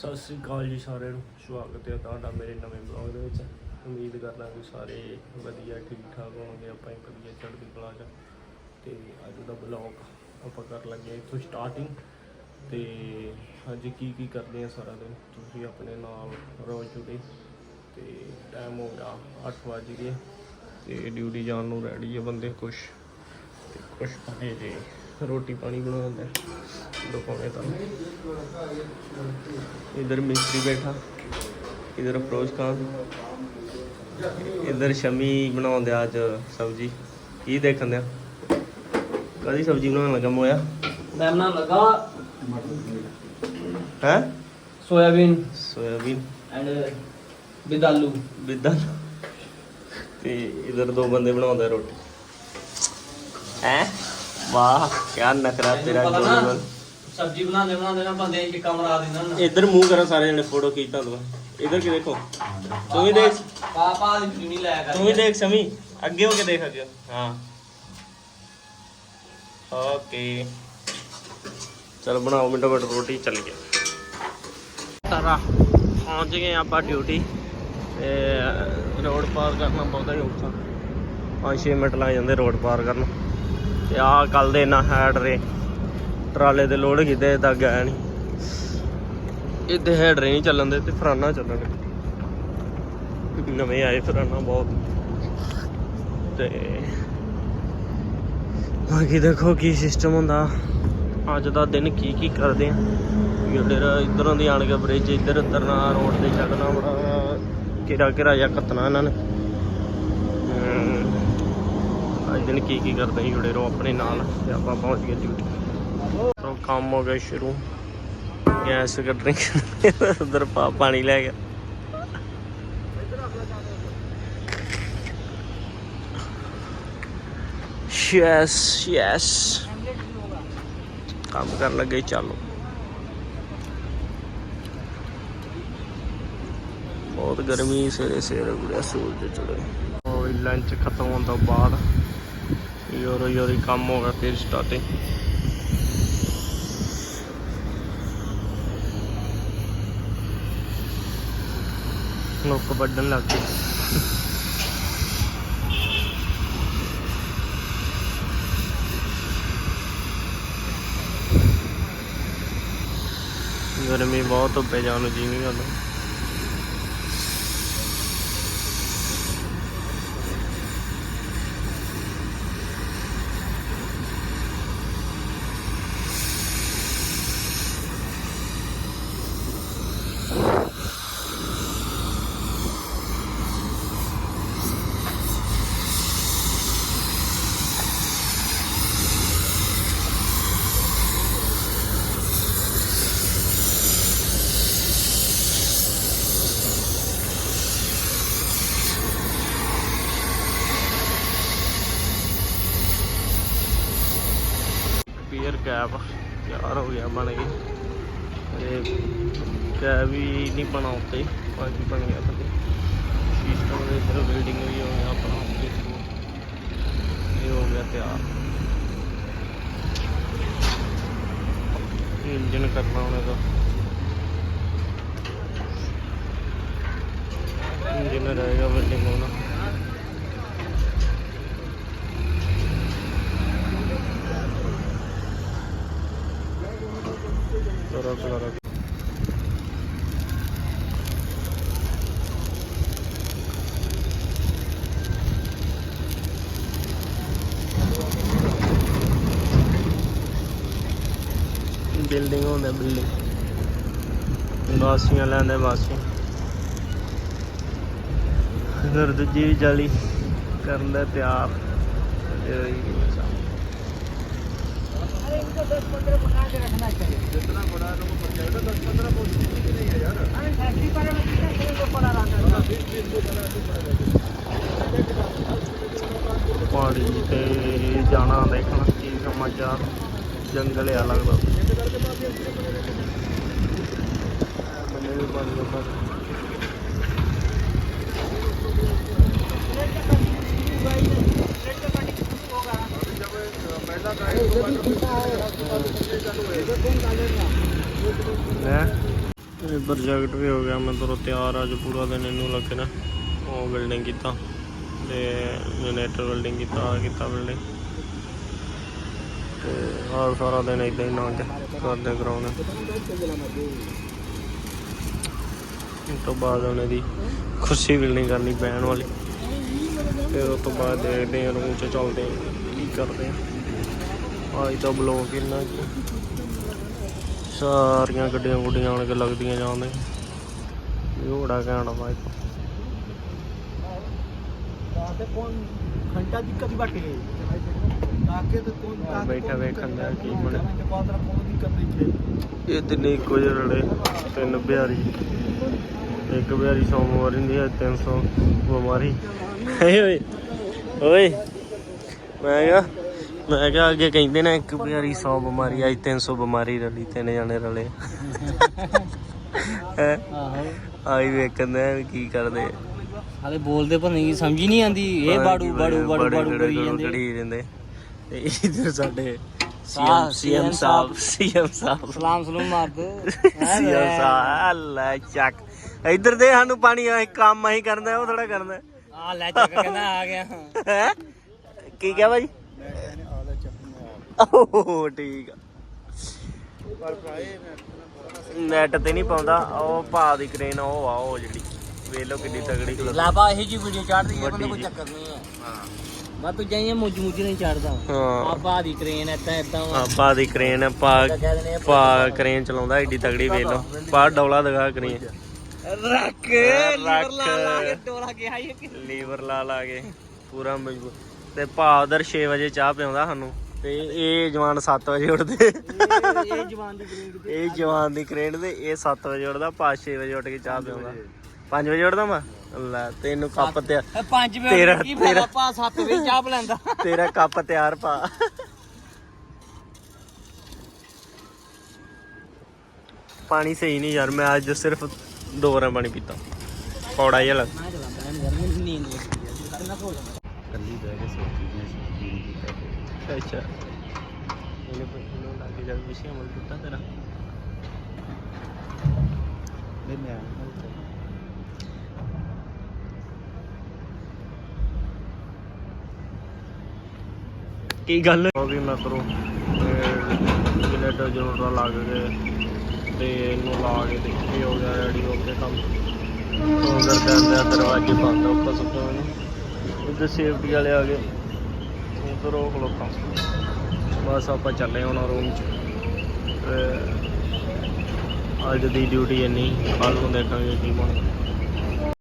ਸਤਿ ਸ੍ਰੀ ਅਕਾਲ ਜੀ ਸਾਰਿਆਂ ਨੂੰ। ਸਵਾਗਤ ਹੈ ਤੁਹਾਡਾ ਮੇਰੇ ਨਵੇਂ ਬਲੌਗ ਦੇ ਵਿੱਚ। ਉਮੀਦ ਕਰਦਾ ਕਿ ਸਾਰੇ ਵਧੀਆ ਠੀਕ ਠਾਕ ਹੋਣਗੇ, ਆਪਾਂ ਇੱਕ ਵਧੀਆ ਚੜ੍ਹਦੀ ਕਲਾ 'ਚ। ਤੇ ਅੱਜ ਦਾ ਬਲੌਗ ਆਪਾਂ ਕਰ ਲੱਗੇ ਇੱਥੋਂ ਸਟਾਰਟਿੰਗ ਤੇ ਅੱਜ ਕੀ ਕੀ ਕਰਦੇ ਆ ਸਾਰਾ ਦਿਨ? ਤੁਸੀਂ ਆਪਣੇ ਨਾਲ ਰੋ ਜੁੜੇ। ਤੇ ਟਾਈਮ ਹੋ ਗਿਆ 8 ਵਜ ਗਏ। ਤੇ ਡਿਊਟੀ ਜਾਣ ਨੂੰ ਰੈਡੀ ਹੈ ਬੰਦੇ ਕੁਛ। ਤੇ ਕੁਛ ਬਣੇ ਜੇ। ਰੋਟੀ ਪਾਣੀ ਬਣਾਉਂਦਾ ਦਿਖਾਉਣੇ ਤੁਹਾਨੂੰ ਇਧਰ ਮਿਸਤਰੀ ਬੈਠਾ। ਇਧਰ ਅਫਰੋਜ਼ ਖਾਨ। ਇਧਰ ਸ਼ਮੀ ਬਣਾਉਂਦੇ ਅੱਜ ਸਬਜੀ। ਕੀ ਦੇਖਣ ਦਿਆ? ਕਦੀ ਸਬਜੀ ਬਣਾਉਣ ਲੱਗਾ ਮੋਇਆ? ਮੈਂ ਬਣਾ ਲੱਗਾ। ਹੈ? ਸੋਇਆਬੀਨ। ਸੋਇਆਬੀਨ। ਐਂਡ ਬਿਦਾਲੂ ਬਿਦਾਲੂ ਤੇ ਇਧਰ ਦੋ ਬੰਦੇ ਬਣਾਉਂਦੇ ਰੋਟੀ। ਹੈ? ਵਾਹ ਕੀ ਨਖਰਾ ਤੇਰਾ ਪਤਾ ਨਾ, ਗੋਲ ਸਬਜ਼ੀ ਬਣਾਉਂਦੇ ਬਣਾਉਂਦੇ ਨਾ ਬੰਦੇ ਇੱਕ ਕਮਰਾ ਦਿੰਦਾ ਨਾ। ਇਧਰ ਮੂੰਹ ਕਰੋ ਸਾਰੇ ਜਣੇ ਫੋਟੋ ਖੀਚਤਾ ਤੂੰ ਇਧਰ ਕੀ ਦੇਖੋ? ਤੂੰ ਵੀ ਦੇਖ। ਪਾਪਾ ਦੀ ਨਹੀਂ ਲਾਇਆ ਕਰ ਤੂੰ ਵੀ ਦੇਖ ਸਮੀ। ਅੱਗੇ ਹੋ ਕੇ ਦੇਖ ਅੱਗੇ। ਹਾਂ। ਓਕੇ। ਚਲ ਬਣਾਓ ਮਿੰਟੋ ਮਿੰਟ ਰੋਟੀ ਚੱਲ ਗਿਆ ਤਾਰਾ ਪਹੁੰਚ ਗਏ ਆਪਾਂ ਡਿਊਟੀ। ਤੇ ਰੋਡ ਪਾਰ ਕਰਨਾ ਬਹੁਤਾ ਹੀ ਔਖਾ 5-6 ਮਿੰਟ ਲੱਗ ਜਾਂਦੇ ਰੋਡ ਪਾਰ ਕਰਨ। ਤੇ ਆਹ ਕੱਲ ਦੇ ਨਾ ਹੈਡ ਰੇ। ਟਰਾਲੇ ਦੇ ਲੋਡ ਕੀਤੇ ਤਾਂ ਗਿਆ ਨਹੀਂ ਇੱਥੇ ਹੈਡ ਰੇ ਨਹੀਂ ਚੱਲਣ ਦੇ ਤੇ ਫਰਾਨਾ ਚੱਲਣ ਦੇ। ਨਵੇਂ ਆਏ ਫਰਾਨਾ ਬਹੁਤ। ਤੇ ਬਾਕੀ ਦੇਖੋ ਕੀ ਸਿਸਟਮ ਹੁੰਦਾ। ਅੱਜ ਦਾ ਦਿਨ ਕੀ ਕੀ ਕਰਦੇ ਆ। ਜਿਹੜੇ ਇਧਰੋਂ ਦੀ ਆਣ ਕੇ ਬ੍ਰਿਜ ਇੱਧਰ ਉਤਰਨਾ ਰੋਡ ਤੇ ਚੜਨਾ ਬੜਾ ਕਿਰਾ ਕਿਰਾ ਜਾਂ ਕੱਤਣਾ ਇਹਨਾਂ ਨੇ। ਅੱਜ ਦਿਨ ਕੀ ਕੀ ਕਰਦੇ ਸੀ ਜੁੜੇ ਰਹੋ ਆਪਣੇ ਨਾਲ ਤੇ ਆਪਾਂ ਪਹੁੰਚ ਗਏ ਡਿਊਟੀ ਤੋਂ ਕੰਮ ਹੋ ਗਿਆ ਸ਼ੁਰੂ। ਗੈਸ ਕੱਢਣੀ। ਉਧਰ ਪਾ ਪਾਣੀ ਲੈ ਗਿਆ। ਯੈਸ ਯੈਸ ਕੰਮ ਕਰਨ ਲੱਗੇ, ਚੱਲੋ। ਬਹੁਤ ਗਰਮੀ ਸਵੇਰੇ ਸਵੇਰੇ ਗੁੜਿਆ ਸੂਰਜ ਚੜੇ ਲੰਚ ਖਤਮ ਹੋਣ ਤੋਂ ਬਾਅਦ ਯੋਰੋ ਯੋਰੀ ਕੰਮ ਹੋ ਗਿਆ ਫਿਰ ਸਟਾਰਟਿੰਗ ਲੋਕ ਵੱਢਣ ਲੱਗ ਗਏ ਗਰਮੀ ਬਹੁਤ ਧੁੱਪੇ ਜਾਣ ਨੂੰ ਜੀ ਨਹੀਂ ਕਰਦਾ। ਕੈਬ ਤਿਆਰ ਹੋ ਗਿਆ ਬਣ ਗਈ ਇਹ ਕੈਪ ਵੀ ਨਹੀਂ ਬਣਾ ਉੱਤੇ ਬਾਕੀ ਬਣ ਗਿਆ ਥੱਲੇ ਸਿਸਟਮ ਦੇ ਇਧਰ ਬਿਲਡਿੰਗ ਵੀ ਹੋ ਗਿਆ ਆਪਣਾ ਉੱਤੇ। ਇਹ ਹੋ ਗਿਆ ਤਿਆਰ। ਇੰਜਨ ਕਰਨਾ ਹੁਣ ਇਹਦਾ ਇੰਜਨ ਰਹੇਗਾ ਬਿਲਡਿੰਗ ਹੋਣਾ ਕਰੋ ਕਰੋ ਬਿਲਡਿੰਗ ਹੁੰਦਾ ਬਿਲਡਿੰਗ ਵਾਸੀਆਂ ਲੈਂਦੇ ਵਾਸੀਆਂ ਇਧਰ ਦੂਜੀ ਵੀ ਜਾਲੀ ਕਰਨ ਦਾ ਤਿਆਰ। ਹੋਈ ਸਾਹਮਣੇ। ਪਹਾੜੀ ਤੇ ਜਾਣਾ ਦੇਖਣਾ ਕੀ ਸਮਾਚਾਰ। ਜੰਗਲ ਆ ਲੱਗਦਾ ਬੰਦੇ ਵੀ ਪਾਣੀ ਦਾ ਪਰ ਇਹ ਪ੍ਰੋਜੈਕਟ ਵੀ ਹੋ ਗਿਆ, ਮੈਂ ਤੁਰ ਤਿਆਰ ਅੱਜ ਪੂਰਾ ਦਿਨ ਇਹਨੂੰ ਲੱਗੇ ਨਾ, ਉਹ ਬਿਲਡਿੰਗ ਕੀਤਾ ਤੇ ਜਨਰੇਟਰ ਬਿਲਡਿੰਗ ਕੀਤਾ ਕੀਤਾ ਬਿਲਡਿੰਗ ਤੇ ਆਹ ਸਾਰਾ ਦਿਨ ਇਦਾਂ ਹੀ ਲੰਘ ਗਿਆ ਕਰਦੇ ਕਰਾਉਣੇ। ਤੋਂ ਬਾਅਦ ਉਹਨੇ ਦੀ ਖੁਸ਼ੀ ਬਿਲਡਿੰਗ ਕਰਨੀ ਪੈਣ ਵਾਲੀ ਫਿਰ ਉਸ ਤੋਂ ਬਾਅਦ ਦੇਖਦੇ ਹਾਂ ਰੂਮ ਚ ਚੱਲਦੇ ਹਾਂ, ਕੀ ਕਰਦੇ ਹਾਂ। ਅੱਜ ਦਾ ਬਲੌਗ ਇੰਨਾ ਸਾਰੀਆਂ ਗੱਡੀਆਂ ਗੁੱਡੀਆਂ ਆਣ ਕੇ ਲੱਗਦੀਆਂ ਜਾਂਦੇ। ਇਹ ਬੜਾ ਘੈਂਟ ਬਾਈ ਤੇ ਕੋਣ ਘੰਟਾ ਦਿੱਕਤ ਬਾਟੇ ਕਾਕੇ ਤੇ ਕੋਣ ਕਾਕੇ ਬੈਠਾ ਵੇਖਣ ਦਾ ਕੀ ਬਣੇ ਇਹ ਤਿੰਨੇ ਇੱਕੋ ਜਿਹੇ ਰਲੇ ਤਿੰਨ ਬਿਹਾਰੀ। ਇੱਕ ਬਿਹਾਰੀ ਸੋਮਵਾਰੀ ਹੁੰਦੀ ਹੈ 300 ਬਿਮਾਰੀ। ਓਏ ਓਏ ਮੈਂ ਕਿਹਾ ਮੈਂ ਕਿਹਾ ਅੱਗੇ ਕਹਿੰਦੇ ਨੇ ਇੱਕ ਬਿਹਾਰੀ 100 ਬਿਮਾਰੀ ਅੱਜ 300 ਬਿਮਾਰੀ ਰਲੀ ਤਿੰਨ ਜਣੇ ਰਲੇ। ਆਈ ਵੇਖਣ ਦੇ ਵੀ ਕੀ ਕਰਦੇ। ਹਾਲੇ ਬੋਲਦੇ ਪਰ ਨਹੀਂ ਸਮਝ ਹੀ ਨਹੀਂ ਆਂਦੀ ਇਹ ਬਾੜੂ ਬਾੜੂ ਬਾੜੂ ਬਾੜੂ ਕਰੀ ਜਾਂਦੇ ਕਰੀ ਜਾਂਦੇ ਤੇ ਇਧਰ ਸਾਡੇ ਸੀਐਮ ਸਾਹਿਬ। ਸੀਐਮ ਸਾਹਿਬ। ਸਲਾਮ ਸਲੂਮ ਮਾਰਦੇ ਸੀਐਮ ਸਾਹਿਬ ਅੱਲਾ ਚੱਕ। ਇੱਧਰ ਦੇ ਸਾਨੂੰ ਪਾਣੀ ਆ ਕੰਮ ਅਸੀਂ ਕਰਨਾ ਉਹ ਥੋੜਾ ਕਰਨਾ। ਆ ਲੈ ਚੱਕ ਕਹਿੰਦਾ ਆ ਗਿਆ। ਕੀ ਕਿਹਾ ਭਾਈ ਓਹ ਠੀਕ ਆ। ਨੈਟ ਤੇ ਨਹੀਂ ਪਾਉਂਦਾ ਉਹ ਭਾ ਦੀ ਕ੍ਰੇਨ ਉਹ ਆ ਉਹ ਜਿਹੜੀ। ਵੇਖ ਲਓ ਕਿੰਨੀ ਤਗੜੀ। ਲਾਬਾ ਇਹੀ ਜੀ ਵੀਡੀਓ ਚੜਦੀ ਹੈ ਬੰਦਾ ਕੋਈ। ਚੱਕਰ ਨਹੀਂ ਹੈ। ਮੈਂ ਤੂੰ ਜਾਈਏ ਮੋਜੂ ਮੋਜੂ ਨਹੀਂ ਚੜਦਾ ਹਾਂ। ਆਪਾ ਦੀ ਕ੍ਰੇਨ ਏਦਾਂ ਆ ਭਾ ਦੀ ਕ੍ਰੇਨ ਭਾ ਭਾ ਕ੍ਰੇਨ ਚਲਾਉਂਦਾ ਏਡੀ ਤਗੜੀ ਵੇਖ ਲਓ। ਭਾ ਡੌਲਾ ਦਿਖਾ ਕ੍ਰੇਨ। ਰੱਖ। ਲੀਵਰ ਲਾ ਲਾ ਕੇ ਡੋਲਾ ਗਿਆ ਇਹ ਲੀਵਰ ਲਾ ਲਾ ਕੇ ਪੂਰਾ ਮਜ਼ਬੂਤ ਤੇ ਭਾ ਉਧਰ 6 ਵਜੇ ਚਾਹ ਪਿਆਉਂਦਾ ਸਾਨੂੰ। ਤੇ ਇਹ ਜਵਾਨ 7 ਵਜੇ ਉੱਠਦੇ। ਇਹ ਜਵਾਨ ਦੀ ਕ੍ਰੇਨ ਇਹ ਜਵਾਨ ਦੀ ਕ੍ਰੇਨ ਤੇ ਇਹ 7 ਵਜੇ ਉੱਠਦਾ ਭਾ 6 ਵਜੇ ਉੱਠ ਕੇ ਚਾਹ ਪਿਆਉਂਦਾ 5 ਵਜੇ। ਉੱਠਦਾ ਮੈਂ? ਲੈ ਤੈਨੂੰ ਕੱਪ ਤੇ 5 ਵਜੇ ਤੇਰਾ- ਕੀ ਫਾਇਦਾ? ਪਾ 7 ਵਜੇ ਚਾਹ ਪਲਾਂਦਾ ਤੇਰਾ ਕੱਪ ਤਿਆਰ ਭਾ ਪਾਣੀ ਸਹੀ ਨਹੀਂ ਯਾਰ ਮੈਂ ਅੱਜ ਸਿਰਫ ਦੋ ਵਾਰਾਂ ਪਾਣੀ ਪੀਤਾ। ਕੌੜਾ ਜਿਹਾ ਲੱਗ ਮੈਂ ਚਲਾਉਂਦਾ ਨਹੀਂ ਗਰਮੀ ਦੀ ਨੀਂਦ ਲੱਗੀ ਹੈ ਕਰਨਾ ਸੋ ਜਾਂਦਾ ਕੱਲੀ ਬਹਿ ਕੇ ਸੋਚੀ ਜੀ ਅੱਛਾ। ਇਹਨੇ ਇਹਨੂੰ ਲਾ ਕੇ ਜਦ ਵਿਸ਼ੇ ਅਮਲ ਕੀਤਾ ਤੇਰਾ। ਨਹੀਂ ਮੈਂ ਕੀ ਗੱਲ? ਹੋ ਗਈ ਮੈਂ ਕਰੋ। ਜਨਰੇਟਰ ਜਨਰੇਟਰ ਲੱਗ ਗਏ। ਤੇ ਇਹਨੂੰ ਲਾ ਕੇ ਦੇਖੀ ਹੋ ਗਿਆ ਰੈਡੀ ਹੋ ਕੇ ਕੰਮ। ਅੰਦਰ ਦੇ ਦਰਵਾਜ਼ੇ ਬੰਦ ਉੱਪਰ ਸੁੱਤੇ ਨੇ ਉੱਧਰ ਸੇਫਟੀ ਵਾਲੇ ਆ ਗਏ, ਉਧਰ ਉਹ ਖਲੋਤਾ। ਬਸ ਆਪਾਂ ਚੱਲੇ ਹੁਣ ਰੂਮ ਚ। ਅੱਜ ਦੀ ਡਿਊਟੀ ਇੰਨੀ ਕੱਲ ਨੂੰ ਦੇਖਾਂਗੇ ਕੀ ਬਣਦਾ।